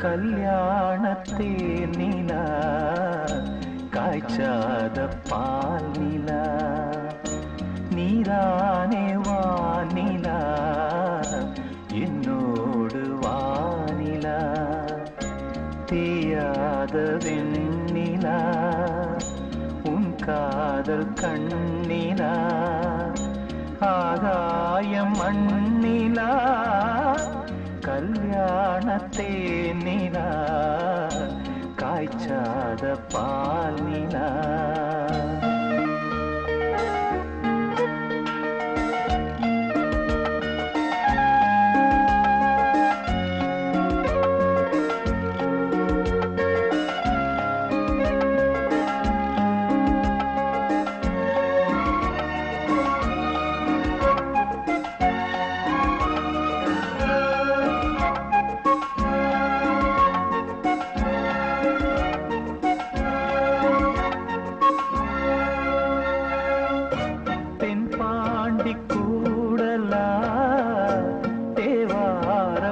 கல்யாணத்தே தேனிலா காய்ச்சாத பால் நிலா நீரானே வானிலா என்னோடு வானிலா தீயாத வெண்ணிலா உன் காதல் கண்ணிலா ஆகாயம் மண்ணிலா கல்யாண தேனிலா காய்ச்சாத பால் நிலா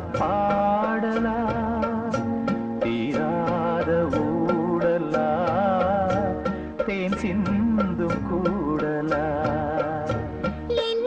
பாடலா தீராத ஊடலா தேன் சிந்தும் கூடலா. என்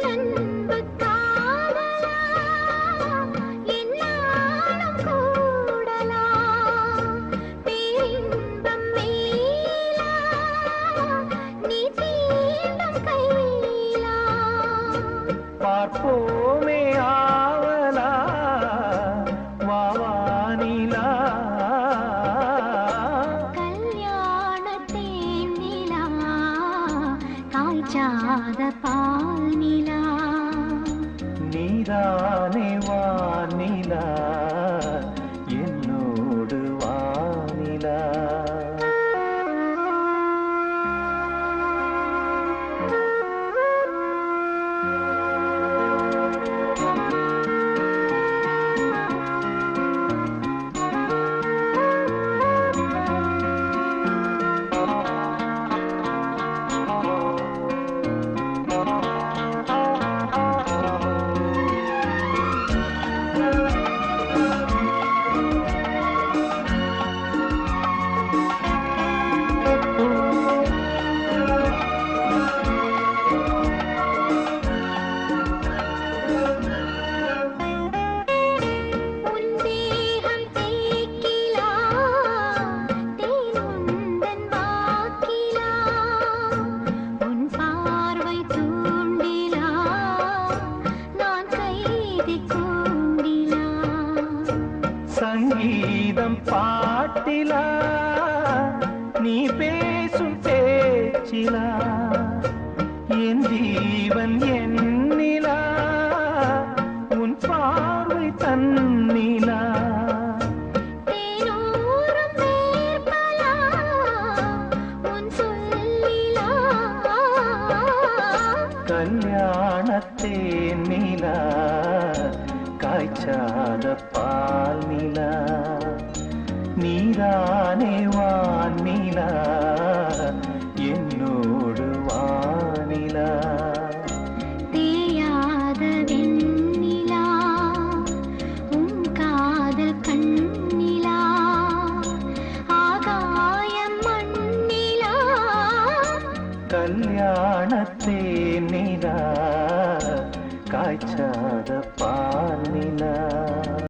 காய்ச்சாத பால் நிலா நீதானே வானிலா என்னோடு வானிலா சங்கீதம் பாட்டிலா நீ பேசும் பேச்சிலா என் ஜீவன் என்னிலா உன் பார்வை தன்னிலா. கல்யாணத்தே நிலா காய்ச்சாத பால் நிலா. நீரானே வானிலா என்னோடு வானிலா. தேயாத வெண்ணிலா உன் காதல் கண்ணிலா ஆகாயம் மண்ணிலா. கல்யாணத்தே நிலா காய்ச்சாத பால் நிலா